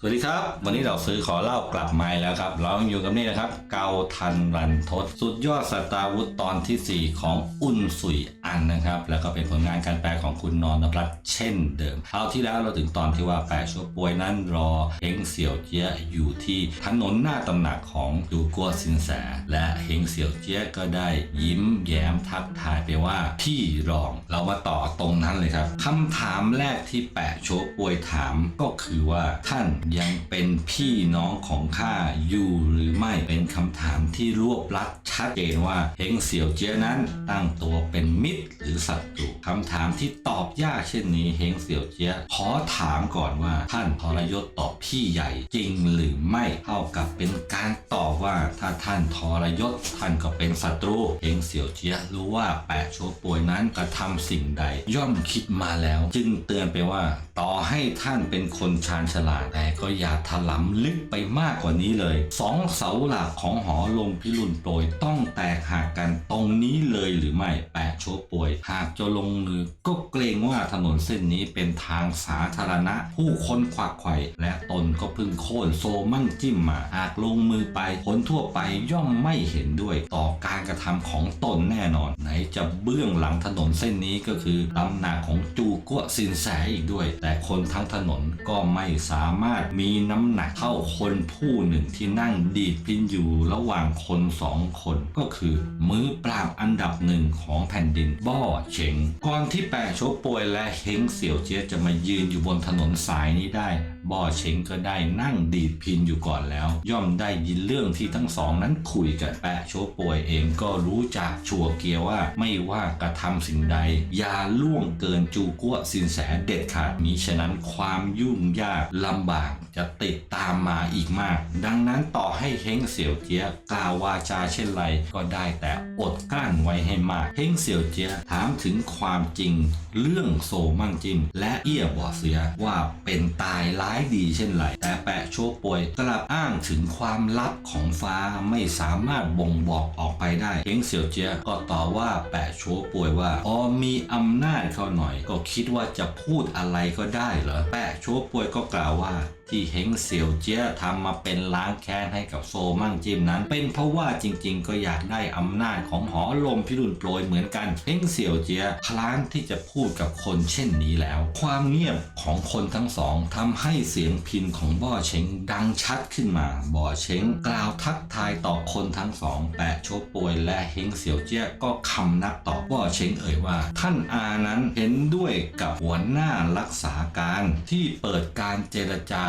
สวัสดีครับ วันนี้เราซื้อขอเล่ากลับมาแล้วครับ เราอยู่กับนี่นะครับ เกาทันรันทศสุดยอดสตาร์วุธตอนทีสี่4 ของอุ่นสุย อันนะครับ แล้วก็เป็นผลงานการแปลของคุณนอนนภัสเช่นเดิมคราที่แล้วเราถึงตอนที่ว่าแปะชัวป่วยนั้นรอเฮงเสี่ยวเจียอยู่ที่ถนนหน้าตำหนักของดูกัวสินแส และเฮงเสี่ยวเจียก็ได้ยิ้มแย้มทักทายไปว่าพี่รองเรามาต่อตรงนั้นเลยครับคำถามแรกที่แปะโชป่วยถามก็คือว่าท่านยังเป็นพี่น้องของข้าอยู่หรือไม่เป็นคำถามที่รวบลัดชัดเจนว่าเฮงเสี่ยวเจียนั้นตั้งตัวเป็นมิตรหรือศัตรูคำถามที่ตอบยากเช่นนี้เฮงเสี่ยวเจียขอถามก่อนว่าท่านทรยศต่อพี่ใหญ่จริงหรือไม่เท่ากับเป็นการตอบว่าถ้าท่านทรยศท่านก็เป็นศัตรูเฮงเสี่ยวเจียรู้ว่าแปะโชป่วยนั้นกระทำสิ่งใด ย่อมคิดมาแล้ว จึงเตือนไปว่า ต่อให้ท่านเป็นคนชาญฉลาดแต่ก็อย่าถลำลึกไปมากกว่านี้เลยสองเสาหลักของหอลมพิรุณโปรยต้องแตกหักกันตรงนี้เลยหรือไม่แปะโชป่วย หากจะลงมือก็เกรงว่าถนนเส้นนี้เป็นทางสาธารณะ ผู้คนควักไขว่และตนก็เพิ่งโค่นโซมั่งจิ้มมา หากลงมือไปคนทั่วไปย่อมไม่เห็นด้วยต่อการกระทำของตนแน่นอน ไหนจะเบื้องหลังถนนเส้นนี้ก็คือตำหนักของจูกัวซินแสอีกด้วย แต่คนทั้งถนนก็ไม่สามารถมีน้ำหนักเท่าคนผู้หนึ่งที่นั่งดีดพินอยู่ระหว่างคนสองคน ก็คือมือปราบอันดับหนึ่งของแผ่นดินบ้อเฉงก่อนที่แปะโชป่วยและเฮงเสี่ยวเจี๊ยจะมายืนอยู่บนถนนสายนี้ได้บ่อเชงก็ได้นั่งดีดพินอยู่ก่อนแล้ว ย่อมได้ยินเรื่องที่ทั้งสองนั้นคุยกันแปะโชป่วยเองก็รู้จักชัวเกียว่าไม่ว่ากระทำสิ่งใด อย่าล่วงเกินจูกัวสินแสเด็ดขาดมิฉะนั้นความยุ่งยากลำบากจะติดตามมาอีกมาก ดังนั้นต่อให้เฮงเสี่ยวเจียกล่าววาจาเช่นไรก็ได้แต่อดกลั้นไว้ให้มากเฮงเสี่ยวเจียถามถึงความจริง เรื่องโซมั่งจิมและเอี้ยบ่อเสียว่าเป็นตายร้ายดีเช่นไรแต่แปะโชคป่วยกลับอ้างถึงความลับของฟ้าไม่สามารถบ่งบอกออกไปได้เฮงเสี่ยวเจียก็ต่อว่าแปะโชคป่วยว่าพอมีอำนาจเขาหน่อย ก็คิดว่าจะพูดอะไรก็ได้เหรอแปะโชคป่วยก็กล่าวว่า ที่เฮงเสี่ยวเจียทำมาเป็นล้างแค้นให้กับโซมั่งจิมนั้น เป็นเพราะว่าจริงๆ ก็อยากได้อำนาจของหอลมพิรุณโปรยเหมือนกันเฮงเสี่ยวเจียคลานที่จะพูดกับคนเช่นนี้แล้ว ความเงียบของคนทั้งสองทำให้เสียงพินของบ่อเชงดังชัดขึ้นมา บ่อเชงกล่าวทักทายต่อคนทั้งสองแปะโชปวยและเฮงเสี่ยวเจียก็คำนับตอบบ่อเชงเอ่ยว่า ท่านอานั้นเห็นด้วยกับหัวหน้ารักษาการที่เปิดการเจรจา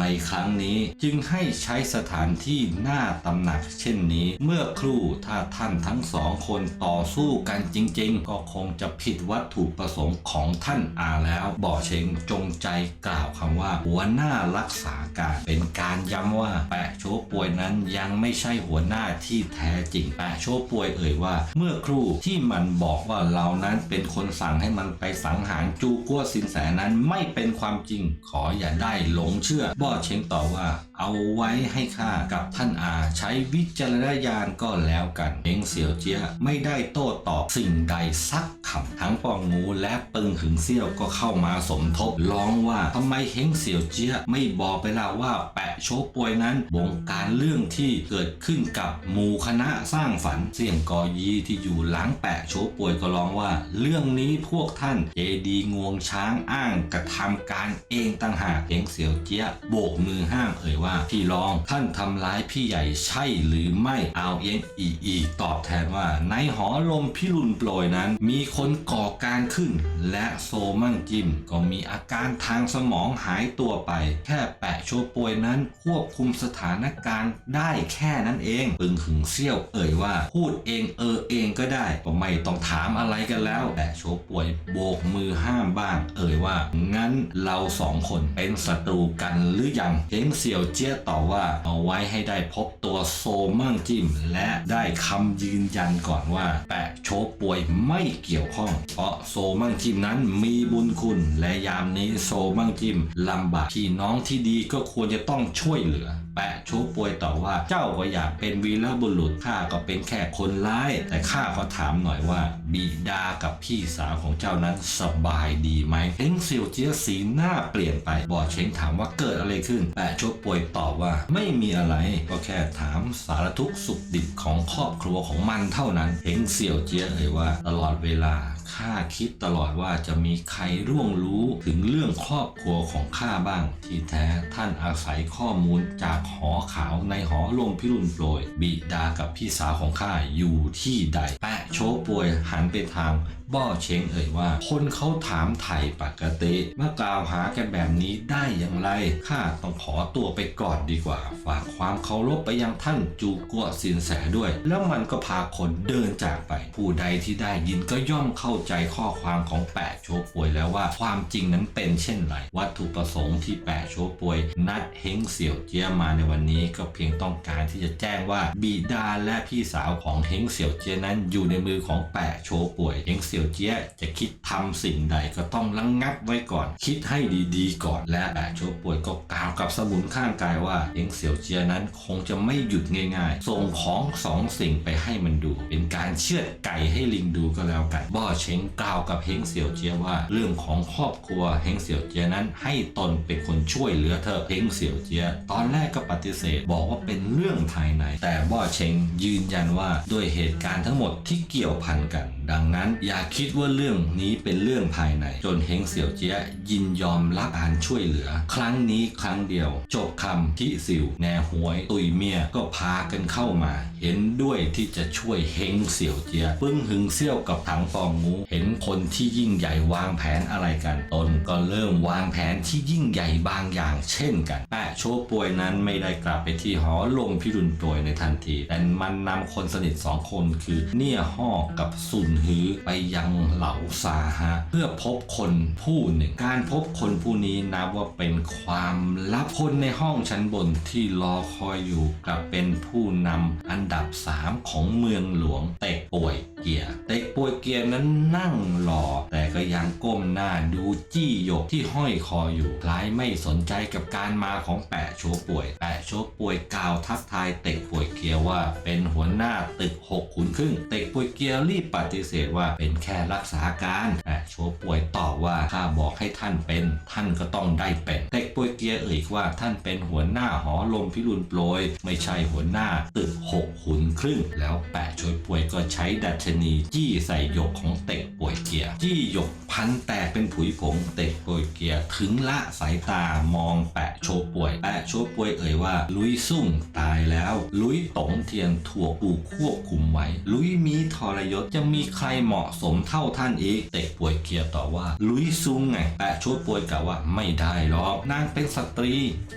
ในครั้งนี้จึงให้ใช้สถานที่หน้าตำหนักเช่นนี้ เมื่อครู่ถ้าท่านทั้งสองคนต่อสู้กันจริง ๆ ก็คงจะผิดวัตถุประสงค์ของท่านอาแล้วบ่อเชงจงใจกล่าวคำว่าหัวหน้ารักษาการ เป็นการย้ำว่าแปะโชป่วยนั้นยังไม่ใช่หัวหน้าที่แท้จริงแปะโชป่วยเอ่ยว่า เมื่อครู่ที่มันบอกว่าเรานั้นเป็นคนสั่งให้มันไปสังหารจูกัวสินแสนั้นไม่เป็นความจริงขออย่าได้หลงเชื่อบ่อเชงตอบว่า เอาไว้ให้ข้ากับท่านอาใช้วิจารณญาณก็แล้วกันเองเสี่ยวเจียไม่ได้โต้ตอบสิ่งใดสักคำทั้งปองงูและปึงหึงเซี่ยวก็เข้ามาสมทบร้องว่าทำไมเฮงเสี่ยวเจียไม่บอกไปล่ะว่าแปะโชป่วยนั้นบงการเรื่องที่เกิดขึ้นกับหมู่คณะสร้างฝันเสี่ยงกอยีที่อยู่หลังแปะโชป่วยก็ร้องว่า เรื่องนี้พวกท่านเจดีงวงช้างอ้างกระทำการเองต่างหากเฮงเสี่ยวเจียโบกมือห้ามเอ่ยว่าพี่รองท่านทำร้ายพี่ใหญ่ใช่หรือไม่เอาเอียงอีอีตอบแทนว่าในหอลมพิรุณโปรยนั้น มีคนก่อการขึ้น และโซมั่งจิมก็มีอาการทางสมองหายตัวไป แค่แปะโชป่วยนั้นควบคุมสถานการณ์ได้แค่นั้นเองปึงหึงเซี่ยวเอ่ยว่าพูดเองเออเองก็ได้ก็ไม่ต้องถามอะไรกันแล้วแปะโชป่วยโบกมือห้ามบ้าง เอ่ยว่างั้นเราสองคนเป็นศัตรูกันหรือยังเฮงเสี่ยวเจี้ยตอบว่าเอาไว้ให้ได้พบตัวโซมั่งจิมและได้คำยืนยันก่อนว่า แปะโชป่วยไม่เกี่ยวข้อง เพราะโซมั่งจิมนั้นมีบุญคุณ และยามนี้โซมั่งจิมลำบากพี่น้องที่ดีก็ควรจะต้องช่วยเหลือ ปแปะโชป่วยต่อว่าเจ้าก็อยากเป็นวีรบุรุษข้าก็เป็นแค่คนร้าย แต่ข้าขอถามหน่อยว่า บิดากับพี่สาวของเจ้านั้นสบายดีไหมเฮงเซียวเจียสีหน้าเปลี่ยนไปบอเชงถามว่าเกิดอะไรขึ้น แปะโชป่วยตอบว่า ไม่มีอะไรก็แค่ถามสารทุกสุขดิบของครอบครัวของมันเท่านั้นเฮงเซียวเจียเอ่ยว่า ตลอดเวลา ข้าคิดตลอดว่าจะมีใครร่วงรู้ถึงเรื่องครอบครัวของข้าบ้าง ที่แท้ท่านอาศัยข้อมูลจากหอขาวในหอลมพิรุณโปรย บิดากับพี่สาวของข้าอยู่ที่ใด แปะโชป่วยหันไปทางบ้อเชงเอ่ยว่า คนเขาถามไถ่ปกติเมื่อกล่าวหากันแบบนี้ได้อย่างไร ข้าต้องขอตัวไปก่อนดีกว่า ฝากความเคารพไปยังท่านจูกัวสินแสด้วย แล้วมันก็พาคนเดินจากไป ผู้ใดที่ได้ยินก็ย่อมเข้าใจใจข้อความของแปะโชป่วยแล้วว่าความจริงนั้นเป็นเช่นไร วัตถุประสงค์ที่แปะโชป่วย นัดเฮงเสี่ยวเจียมาในวันนี้ก็เพียงต้องการที่จะแจ้งว่าบิดาและพี่สาวของเฮงเสี่ยวเจียนั้นอยู่ในมือของแปะโชป่วยเฮงเสี่ยวเจียจะคิดทำสิ่งใดก็ต้องระงงับไว้ก่อน คิดให้ดีๆ ก่อน และแปะโชป่วยก็กล่าวกับสมุนข้างกายว่าเฮงเสี่ยวเจียนั้นคงจะไม่หยุดง่ายๆ ส่งของสองสิ่งไปให้มันดู เป็นการเชือดไก่ให้ลิงดูก็แล้วกันบ้อเชงกล่าวกับเฮงเสี่ยวเจียว่า เรื่องของครอบครัวเฮงเสี่ยวเจียนั้นให้ตนเป็นคนช่วยเหลือเธอเฮงเสี่ยวเจีย ตอนแรกก็ปฏิเสธบอกว่าเป็นเรื่องภายใน แต่บ้อเชงยืนยันว่าด้วยเหตุการณ์ทั้งหมดที่เกี่ยวพันกัน ดังนั้น อย่าคิดว่าเรื่องนี้เป็นเรื่องภายใน จนเฮงเสี่ยวเจียยินยอมรับการช่วยเหลือ ครั้งนี้ครั้งเดียว จบคำที่สิวแนหวย ตุยเมียก็พากันเข้ามา เห็นด้วยที่จะช่วยเฮงเสี่ยวเจีย ปึ้งหึงเซี่ยวกับถังฟองงู เห็นคนที่ยิ่งใหญ่วางแผนอะไรกันตนก็เริ่มวางแผนที่ยิ่งใหญ่บางอย่างเช่นกันแปะโชป่วยนั้นไม่ได้กลับไปที่หอลงพิรุณโปรยในทันที แต่มันนำคนสนิทสองคนคือเนี่ยห่อกับซุนฮือไปยังเหลาซาฮะเพื่อพบคนผู้หนึ่ง การพบคนผู้นี้นับว่าเป็นความลับคนในห้องชั้นบนที่รอคอยอยู่กลับเป็นผู้นำอันดับ 3 ของเมืองหลวงเต็กป่วย เกียเต็กป่วยเกียนั้นนั่งรอแต่ก็ยังก้มหน้าดูจี้หยกที่ห้อยคออยู่คล้ายไม่สนใจกับการมาของแปะโชป่วย แปะโชป่วยกล่าวทักทายเต็กป่วยเกียว่า เป็นหัวหน้าตึกหกขุนครึ่ง เต็กป่วยเกียร์รีบปฏิเสธว่าเป็นแค่รักษาการแปะโชป่วยตอบว่าข้าบอกให้ท่านเป็น ท่านก็ต้องได้เป็นเต็กป่วยเกียเอ่ยว่าท่านเป็นหัวหน้าหอลมพิรุณโปรย ไม่ใช่หัวหน้าตึกหกขุนครึ่ง แล้วแปะโชป่วยก็ใช้ดัชนีจี้ใส่หยกของเต็กป่วยเกียร์จี้หยกพันแตกเป็นผุยผงเต็กป่วยเกียร์ถึงละสายตามองแปะโชป่วย แปะโชป่วยเอ่ยว่า ลุยซุ่งตายแล้ว ลุยตงเทียนถั่วปูควบคุมไว้ ลุยมีทรยศจะมีใครเหมาะสมเท่าท่านอีกเต็กป่วยเกียร์ต่อว่า ลุยซุ่งไงแปะโชป่วยกล่าวว่าไม่ได้หรอกนางเป็นสตรี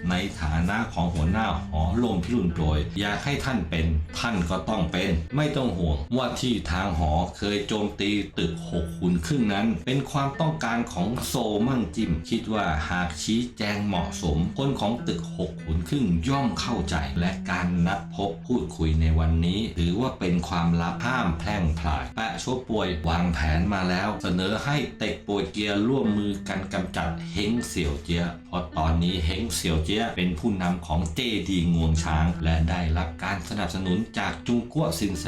ในฐานะของหัวหน้าหอลมพิรุณโปรยอยากให้ท่านเป็น ท่านก็ต้องเป็น ไม่ต้องห่วงว่าที่ทางางหอเคยโจมตีตึกหกขุนครึ่งนั้น เป็นความต้องการของโซมั่งจิม คิดว่าหากชี้แจงเหมาะสม คนของตึกหกขุนครึ่งย่อมเข้าใจ และการนัดพบพูดคุยในวันนี้ ถือว่าเป็นความลับห้ามแพร่งพลายแปะโชป่วยวางแผนมาแล้ว เสนอให้เต็กป่วยเกียร์ร่วมมือกันกำจัดเฮงเสี่ยวเจีย ราะตอนนี้เฮงเสี่ยวเจียเป็นผู้นำของเจดีงวงช้าง และได้รับการสนับสนุนจากจุงกัวซินแส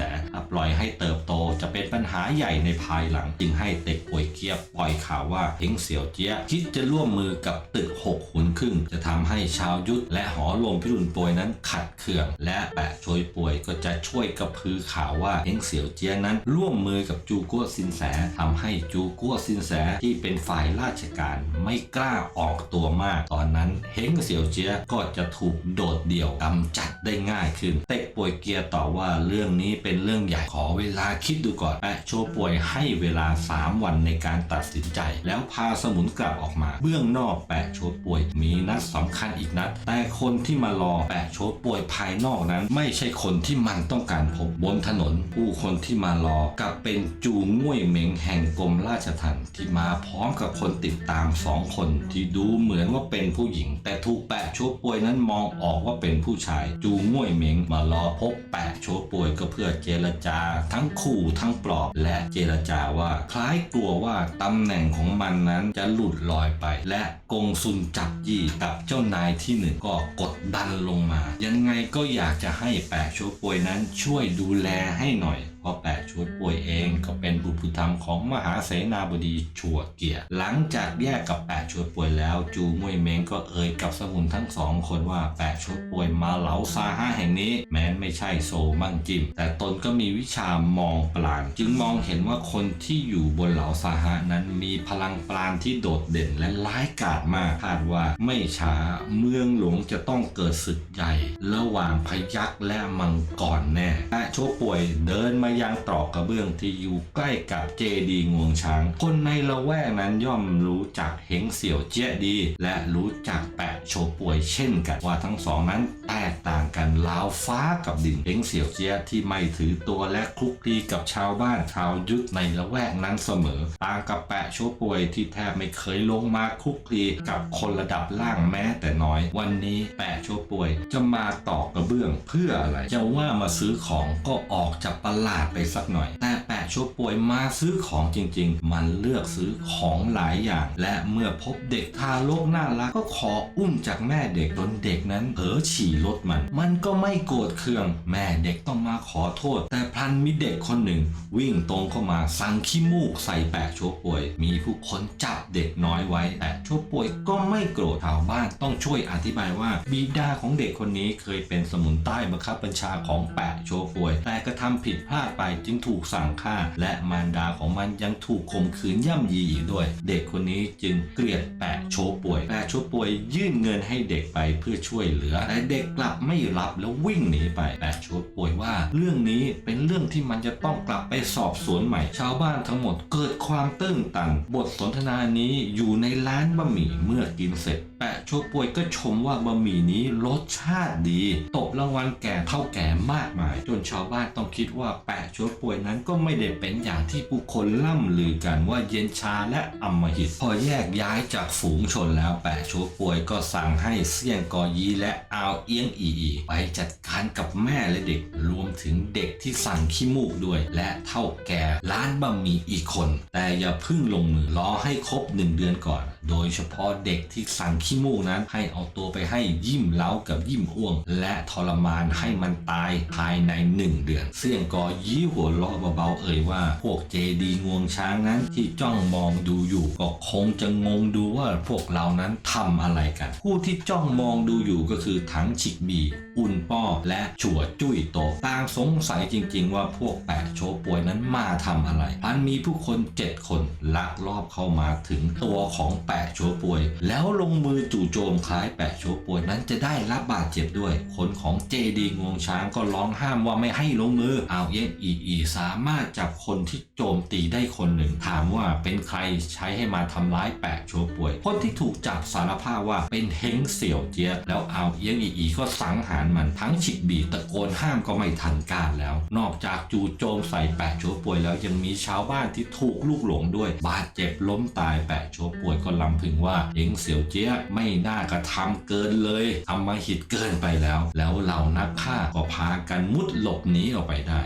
ปล่อยให้เติบโตจะเป็นปัญหาใหญ่ในภายหลัง จึงให้เต็กป่วยเกียร์ปล่อยข่าวว่าเฮงเสี่ยวเจียคิดจะร่วมมือกับตึกหกขุนครึ่ง จะทำให้ชาวยุทธและหอลมพิรุณโปรยนั้นขัดเคือง และแปะช่วยป่วยก็จะช่วยกระพือข่าวว่าเฮงเสี่ยวเจียนั้น ร่วมมือกับจูกัวซินแสทำให้จูกัวซินแสที่เป็นฝ่ายราชการไม่กล้าออกตัวมากตอนนั้นเฮงเสี่ยวเจียก็จะถูกโดดเดี่ยวกำจัดได้ง่ายขึ้น เต็กป่วยเกียร์ต่อว่าเรื่องนี้เป็นเรื่องใหญ่ขอเวลาคิดดูก่อนแปะโชป่วยให้เวลา 3 วันในการตัดสินใจ แล้วพาสมุนกลับออกมา เบื้องนอกแปะโชป่วยมีนัดสำคัญอีกนัด แต่คนที่มารอแปะโชป่วยภายนอกนั้น ไม่ใช่คนที่มันต้องการพบบนถนน ผู้คนที่มารอกลับเป็นจูง่วยเหม็งแห่งกรมราชทัณฑ์ที่มาพร้อมกับคนติดตามสองคนที่ดูเหมือนว่าเป็นผู้หญิง แต่ถูกแปะโชป่วยนั้นมองออกว่าเป็นผู้ชาย จูง่วยเหม็งมารอพบแปะโชว์ป่วยก็เพื่อเจรจา ทั้งขู่ทั้งปลอบและเจรจาว่า คล้ายกลัวว่าตำแหน่งของมันนั้นจะหลุดลอยไป และกงซุนจับยี่กับเจ้านายที่หนึ่งก็กดดันลงมา ยังไงก็อยากจะให้แปะโชว์ป่วยนั้นช่วยดูแลให้หน่อย พราะแปะชวยป่วยเองก็เป็นบุตรธรรมของมหาเสนาบดีชัวเกียรติหลังจากแยกกับแปะชวยป่วยแล้ว จูมวยเม้งก็เอ่ยกับสมุนทั้งสองคนว่าแปะชวยป่วยมาเหลาซาฮะแห่งนี้ แม้นไม่ใช่โซมั่งจิม แต่ตนก็มีวิชามองปราณจึงมองเห็นว่าคนที่อยู่บนเหลาซาฮะนั้นมีพลังปราณที่โดดเด่นและร้ายกาจมากคาดว่าไม่ช้าเมืองหลวงจะต้องเกิดศึกใหญ่ ระหว่างพยัคฆ์และมังกรแน่แปะชว์ป่วยเดินมายังตรอกกระเบื้องที่อยู่ใกล้กับเจดีงวงช้าง คนในละแวกนั้นย่อมรู้จักเฮงเสี่ยวเจี้ยดี และรู้จักแปะโชป่วยเช่นกันว่าทั้งสองนั้นแตกต่างกันราวฟ้ากับดินเฮงเสี่ยวเจี้ยที่ไม่ถือตัวและคลุกคลีกับชาวบ้านชาวยุทธในละแวกนั้นเสมอ ต่างกับแปะโชป่วยที่แทบไม่เคยลงมาคลุกคลีกับคนระดับล่างแม้แต่น้อย วันนี้แปะโชป่วยจะมาตอกกระเบื้องเพื่ออะไรจะว่ามาซื้อของก็ออกจากประหลาดไปสักหน่อย แต่ ชั่วป่วยมาซื้อของจริง ๆ มันเลือกซื้อของหลายอย่าง และเมื่อพบเด็กทารกน่ารักก็ขออุ้มจากแม่เด็กจนเด็กนั้นเผลอฉี่รถมัน มันก็ไม่โกรธเคือง แม่เด็กต้องมาขอโทษ แต่พลันมีเด็กคนหนึ่ง วิ่งตรงเข้ามาสั่งขี้มูกใส่แปะโชว์ป่วย มีผู้คนจับเด็กน้อยไว้ แต่โชว์ป่วยก็ไม่โกรธชาวบ้านต้องช่วยอธิบายว่า บิดาของเด็กคนนี้เคยเป็นสมุนใต้บังคับบัญชาของแปะโชว์ป่วย แต่กระทำผิดพลาดไปจึงถูกสั่งฆ่าและมารดาของมันยังถูกข่มขืนย่ำยีอีกด้วย เด็กคนนี้จึงเกลียดแปะโชป่วย แปะโชป่วยยื่นเงินให้เด็กไปเพื่อช่วยเหลือ แต่เด็กกลับไม่รับแล้ววิ่งหนีไป แปะโชป่วยว่า เรื่องนี้เป็นเรื่องที่มันจะต้องกลับไปสอบสวนใหม่ ชาวบ้านทั้งหมดเกิดความตื้นตัน บทสนทนานี้อยู่ในร้านบะหมี่เมื่อกินเสร็จแปะโชว์ป่วยก็ชมว่าบะหมี่นี้รสชาติดี ตบรางวัลแก่เท่าแก่มากมาย จนชาวบ้านต้องคิดว่าแปะโชว์ป่วยนั้นก็ไม่ได้เป็นอย่างที่ผู้คนล่ำลือกันว่าเย็นชาและอำมหิต พอแยกย้ายจากฝูงชนแล้วแปะโชว์ป่วยก็สั่งให้เสี่ยงกอยีและอาวเอียงอีอีไปจัดการกับแม่และเด็กรวมถึงเด็กที่สั่งขี้มูกด้วย และเท่าแก่ร้านบะหมี่อีกคน แต่อย่าพึ่งลงมือรอให้ครบหนึ่งเดือนก่อน โดยเฉพาะเด็กที่สั่งขี้มูกนั้น ให้เอาตัวไปให้ยิ้มเล้ากับยิ้มอ้วง และทรมานให้มันตายภายในหนึ่งเดือน เสี่ยงกอยี่หัวเราะเบาๆเอ่ยว่า พวกเจดีงวงช้างนั้นที่จ้องมองดูอยู่ก็คงจะงงดูว่าพวกเรานั้นทำอะไรกัน ผู้ที่จ้องมองดูอยู่ก็คือถังฉิกบีอุ่นป้อและชัวจุ้ยโตต่างสงสัยจริง ๆ ว่าพวกแปะโชป่วยนั้นมาทำอะไรพันมีผู้คนเจ็ดคนลักลอบเข้ามาถึงตัวของแปะโชป่วย แล้วลงมือจู่โจมคล้ายแปะโชป่วยนั้นจะได้รับบาดเจ็บด้วย คนของเจดีงวงช้างก็ร้องห้ามว่าไม่ให้ลงมือเอาเย็นอีอีสามารถจับคนที่โจมตีได้คนหนึ่ง ถามว่าเป็นใครใช้ให้มาทำร้ายแปะโชป่วย คนที่ถูกจับสารภาพว่าเป็นเฮงเสี่ยวเจียแล้วเอาเอียงอีอีก็สังหารมันทั้งฉิกบีตะโกนห้ามก็ไม่ทันการแล้ว นอกจากจู่โจมใส่แปะโชป่วยแล้วยังมีชาวบ้านที่ถูกลูกหลงด้วย บาดเจ็บล้มตายแปะโชป่วยก็ลำพึงว่าเฮงเสี่ยวเจียไม่น่ากระทำเกินเลยทำมาหิดเกินไปแล้ว แล้วเหล่านักฆ่าก็พากันมุดหลบหนีออกไปได้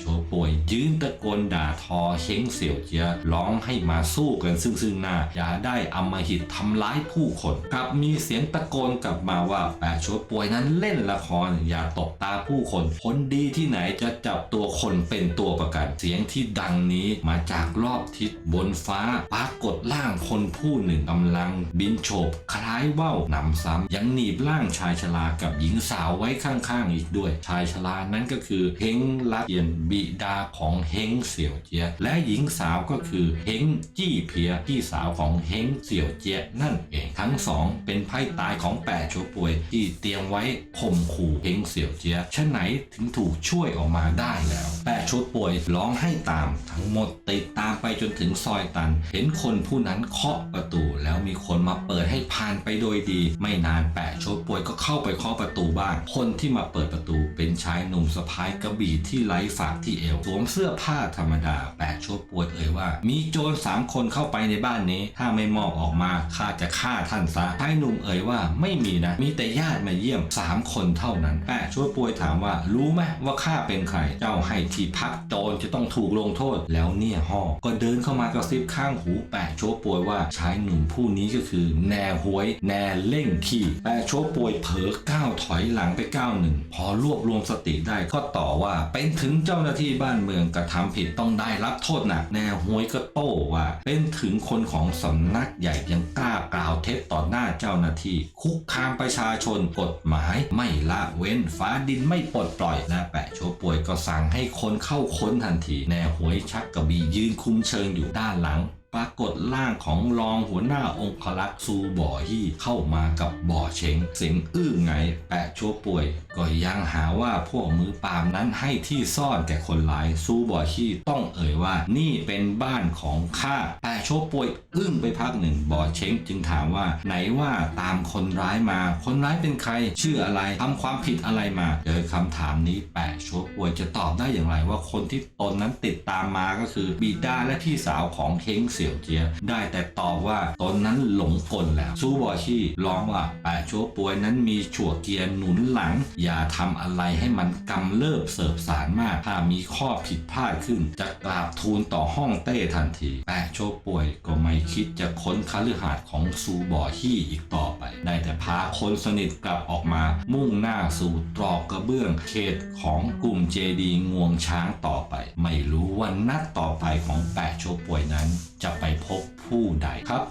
โชว์ป่วยยืนตะโกนด่าทอเฮงเสี่ยวเจียร้องให้มาสู้กันซึ่งซึ่งหน้า อย่าได้อำมหิตทำร้ายผู้คนกลับมีเสียงตะโกนกลับมาว่าแปะโชว์ป่วยนั้นเล่นละครอย่าตบตาผู้คนคนดีที่ไหนจะจับตัวคนเป็นตัวประกันเสียงที่ดังนี้มาจากรอบทิศบนฟ้าปรากฏร่างคนผู้หนึ่งกำลัง บินโฉบคล้ายว่าวหนำซ้ำยังหนีบร่างชายชรากับหญิงสาวไว้ข้างๆอีกด้วย ชายชรานั้นก็คือเฮงลักเอียนบิดาของเฮงเสี่ยวเจีย และหญิงสาวก็คือเฮงจี้เพียพี่สาวของเฮงเสี่ยวเจียนั่นเองทั้งสองเป็นไพ่ตายของแปะโชป่วย ที่เตรียมไว้ข่มขู่เฮงเสี่ยวเจียฉะไหนถึงถูกช่วยออกมาได้แล้วแปะโชป่วยร้องให้ตามทั้งหมดติดตามไปจนถึงซอยตัน เห็นคนผู้นั้นเคาะประตูแล้วมีคนมาเปิดให้ผ่านไปโดยดี ไม่นานแปะโชป่วยก็เข้าไปเคาะประตูบ้านคนที่มาเปิดประตูเป็นชายหนุ่มสะพายกระบี่ที่ไร้ฝากที่เอวสวมเสื้อผ้าธรรมดาแปะชดป่วยเอ่ยว่า มีโจรสามคนเข้าไปในบ้านนี้ ถ้าไม่มอบออกมาข้าจะฆ่าท่านซะชายหนุ่มเอ่ยว่าไม่มีนะ มีแต่ญาติมาเยี่ยมสามคนเท่านั้นแปะชดป่วยถามว่า รู้ไหมว่าข้าเป็นใคร เจ้าให้ที่พักโจรจะต้องถูกลงโทษแล้วเนี่ยห่อก็เดินเข้ามากระซิบข้างหูแปะโชดป่วยว่าชายหนุ่มผู้นี้ก็คือ แนหวย แนเล่งขี้แปะโชดป่วยเผลอก้าวถอยหลังไปก้าวหนึ่งพอรวบรวมสติได้ก็ต่อว่าเป็นถึงเจ้าหน้าที่บ้านเมืองกระทำผิดต้องได้รับโทษหนักแนหวยก็โต้ว่าเป็นถึงคนของสำนักใหญ่ยังกล้ากล่าวเท็จต่อหน้าเจ้าหน้าที่ คุกคามประชาชนกฎหมายไม่ละเว้นฟ้าดินไม่ปลดปล่อยและแปะโชว์ป่วยก็สั่งให้คนเข้าค้นทันที แนหวยชักกระบี่ยืนคุมเชิงอยู่ด้านหลัง ปรากฏร่างของรองหัวหน้าองคลักษ์ซูบ่อฮี่เข้ามากับบ่อเชงเสียงอื้อไงแปะโชว์ป่วย ก็ยังหาว่าพวกมือปามนั้นให้ที่ซ่อนแก่คนร้ายซูบ่อฮี่ต้องเอ่ยว่า นี่เป็นบ้านของข้าแปะโชว์ป่วยอึ้งไปพักหนึ่งบ่อเชงจึงถามว่าไหนว่าตามคนร้ายมา คนร้ายเป็นใคร ชื่ออะไรทำความผิดอะไรมาเจอคำถามนี้แปะโชว์ป่วยจะตอบได้อย่างไรว่าคนที่ตนนั้นติดตามมาก็คือบิดาและพี่สาวของเฮงเสียวเจียได้แต่ตอบว่าตนนั้นหลงกลแล้วซูบอชี่ร้องว่าแปะโชว์ป่วยนั้นมีชั่วเกียร์หนุนหลัง อย่าทำอะไรให้มันกำเริบเสิบสารมาก ถ้ามีข้อผิดพลาดขึ้น จะกราบทูลต่อห้องเต้ทันที แปะโชว์ป่วยก็ไม่คิดจะค้นคฤหาสน์ของซูบอชี่อีกต่อไป ได้แต่พาคนสนิทกลับออกมา มุ่งหน้าสู่ตรอกกระเบื้องเขตของกลุ่มเจดีงวงช้างต่อไป ไม่รู้ว่านัดต่อไปของแปะโชว์ป่วยนั้น จะไปพบผู้ใดครับ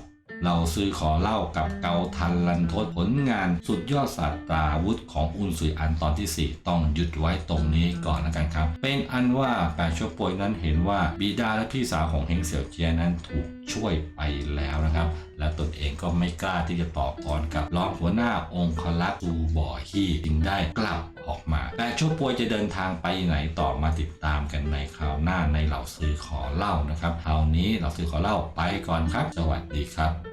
เราซื้อขอเล่ากับเกาทันลันทศผลงานสุดยอดศาสตราวุธของอุนสุยอันตอนที่ 4 ต้องหยุดไว้ตรงนี้ก่อนแล้วกันครับ เป็นอันว่าแปชั่วป่วยนั้นเห็นว่าบิดาและพี่สาวของเฮงเสี่ยวเจียนั้นถูกช่วยไปแล้วนะครับ และตนเองก็ไม่กล้าที่จะตอบก่อนกับรองหัวหน้าองคลักษ์ซูบ่อที่จึงได้กลับออกมา แต่ชั่วป่วยจะเดินทางไปไหนต่อมาติดตามกันในคราวหน้าในเหล่าซื้อขอเล่านะครับคราวนี้เหล่าซื้อขอเล่าไปก่อนครับ สวัสดีครับ